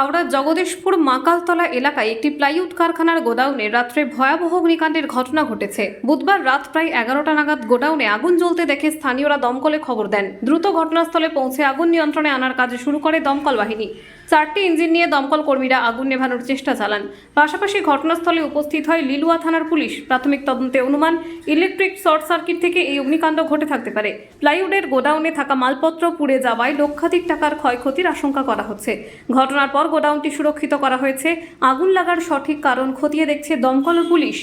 হাওড়ার জগদীশপুর মাকালতলা এলাকায় একটি প্লাইউড কারখানার গোডাউনে রাত্রে ভয়াবহ অগ্নিকাণ্ডের ঘটনা ঘটেছে। বুধবার রাত প্রায় এগারোটা নাগাদ গোডাউনে আগুন জ্বলতে দেখে স্থানীয়রা দমকলে খবর দেন। দ্রুত ঘটনাস্থলে পৌঁছে আগুন নিয়ন্ত্রণে আনার কাজ শুরু করে দমকল বাহিনী। চারটি ইঞ্জিন নিয়ে দমকল কর্মীরা আগুন নেভানোর চেষ্টা চালান। পাশাপাশি ঘটনাস্থলে উপস্থিত হয় লিলুয়া থানার পুলিশ। প্রাথমিক তদন্তে অনুমান, ইলেকট্রিক শর্ট সার্কিট থেকে এই অগ্নিকাণ্ড ঘটে থাকতে পারে। প্লাইউডের গোডাউনে থাকা মালপত্র পুড়ে যাওয়ায় লক্ষাধিক টাকার ক্ষয়ক্ষতির আশঙ্কা করা হচ্ছে। ঘটনার পর গোডাউনটি সুরক্ষিত করা হয়েছে। আগুন লাগার সঠিক কারণ খতিয়ে দেখছে দমকল পুলিশ।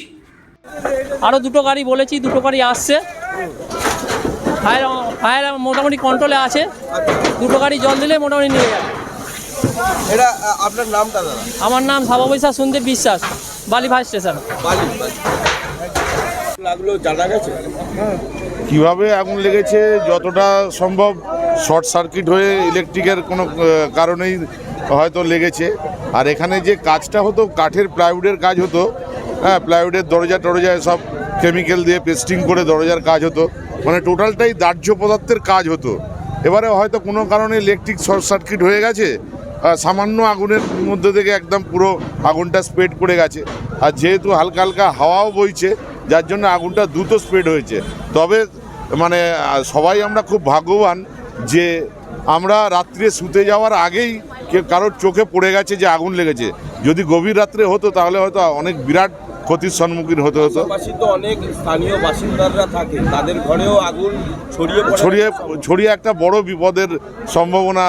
আরও দুটো গাড়ি বলেছি, দুটো গাড়ি আসছে। ফায়ার ফায়ার মোটামুটি কন্ট্রোলে আছে। দুটো গাড়ি জল দিলে মোটামুটি নিয়ে যাবে। এটা আপনার নামটা দাদা? আমার নাম সাবাবৈশা সুন্দর বিশ্বাস বালি ফায়ার স্টেশন। বালি। লাগল জানা গেছে? কীভাবে আগুন লেগেছে যতটা সম্ভব শর্ট সার্কিট হয়ে ইলেকট্রিকের কোনো কারণেই হয়তো লেগেছে। আর এখানে যে কাজটা হতো কাঠের প্লাইউডের কাজ হতো হ্যাঁ প্লাইউডের দরজা টরজায় সব কেমিক্যাল দিয়ে পেস্টিং করে দরজার কাজ হতো। মানে টোটালটাই দাহ্য পদার্থের কাজ হতো। এবারে হয়তো কোনো কারণে ইলেকট্রিক শর্ট সার্কিট হয়ে গেছে সামান্য আগুনের মধ্যে থেকে একদম পুরো আগুনটা স্প্রেড করে গেছে। আর যেহেতু হালকা হালকা হাওয়াও বইছে যার জন্য আগুনটা দ্রুত স্প্রেড হয়েছে। তবে মানে সবাই আমরা খুব ভাগ্যবান যে আমরা রাত্রে শুতে যাওয়ার আগেই কারোর চোখে পড়ে গেছে যে আগুন লেগেছে। যদি গভীর রাত্রে হতো তাহলে হয়তো অনেক বিরাট ক্ষতির সম্মুখীন হতে হতো। অনেক স্থানীয় বাসিন্দারা থাকে। তাদের ঘরেও আগুন ছড়িয়ে ছড়িয়ে ছড়িয়ে একটা বড় বিপদের সম্ভাবনা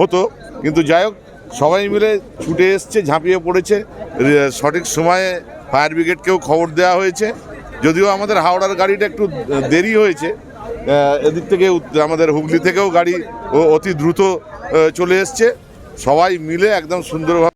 হতো। কিন্তু যাই হোক, সবাই মিলে ছুটে এসছে, ঝাঁপিয়ে পড়েছে। সঠিক সময়ে ফায়ার ব্রিগেডকেও খবর দেওয়া হয়েছে। যদিও আমাদের হাওড়ার গাড়িটা একটু দেরি হয়েছে এদিক থেকে আমাদের হুগলি থেকেও গাড়ি অতি দ্রুত চলে এসছে। সবাই মিলে একদম সুন্দরভাবে